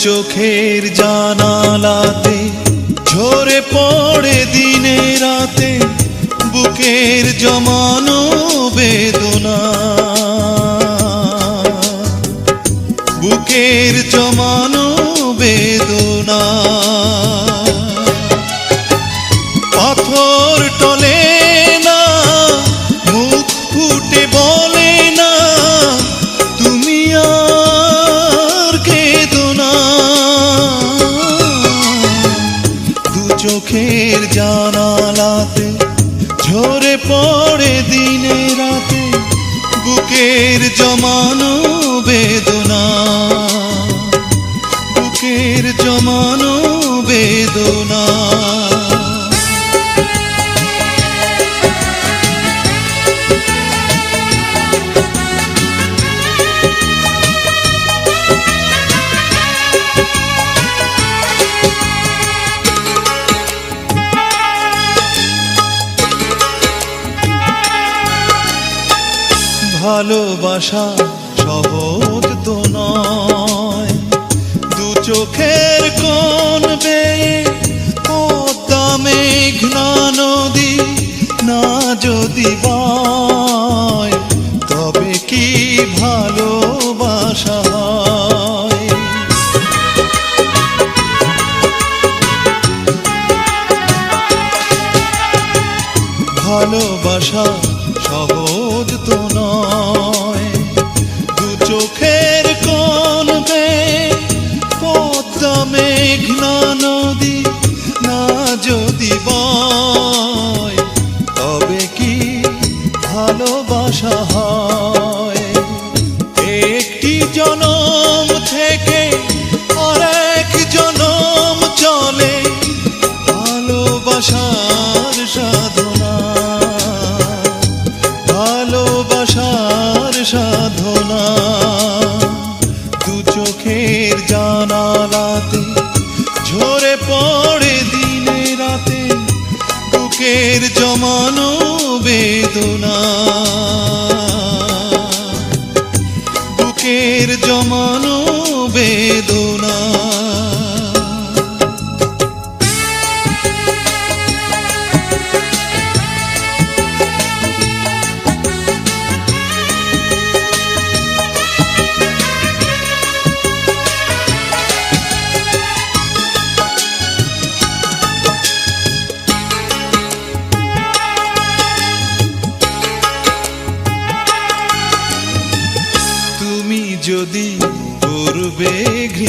চোখের জানালাতে ঝরে পড়ে দিনে রাতে বুকের জমানো বেদনা। বুকের জমানো বেদনা। পড়ে দিনে রাতে বুকের জমানো বেদনা বুকের জমানো ভালোবাসা সহজ তো নয়। দু চোখের কোন বেয়ে পদ্মা নদী, না যদি তবে কি ভালোবাসা ভালোবাসা সহজ তো নয়। দু চোখের কোন পদ্মা মেঘনা নদী না যদি বয়, তবে কি ভালোবাসা দু চোখের ঝরে পড়ে দিনে রাতে বুকের জমানো বেদনা। বুকের জমানো বেদনা।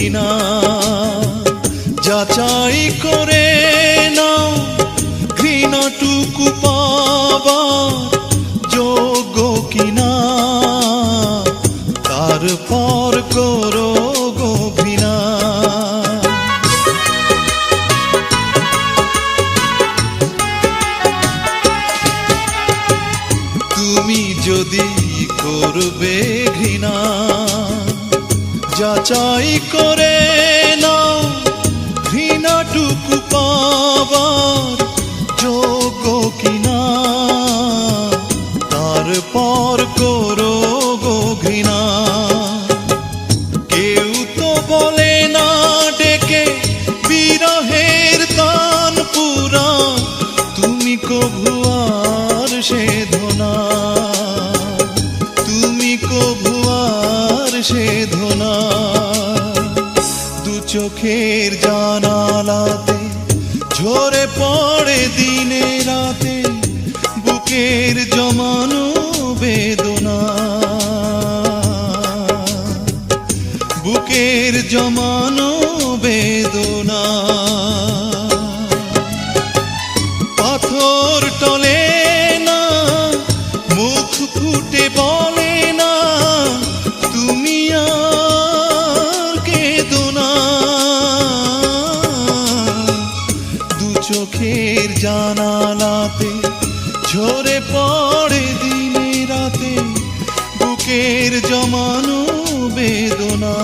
ঘৃণা যাচাই করে নাও, ঘৃণাটুকু পাবার যোগ্য কিনা। তারপর করো গো ঘৃণা তুমি যদি করবে যাচাই করে নাও, ঘৃণাটুকু পাবার যোগ্য কিনা। তারপর করো গো ঘৃণা। কেউ তো বলে না ডেকে বিরহের তান পুরা, তুমি কভু আর সে ধনা। আর সে ধনা, দু চোখের জানালাতে, ঝরে পড়ে দিনে রাতে, বুকের জমানো বেদনা। বুকের জমানো জানালাতে ঝরে পড়ে দিনে রাতে বুকের জমানো বেদনা।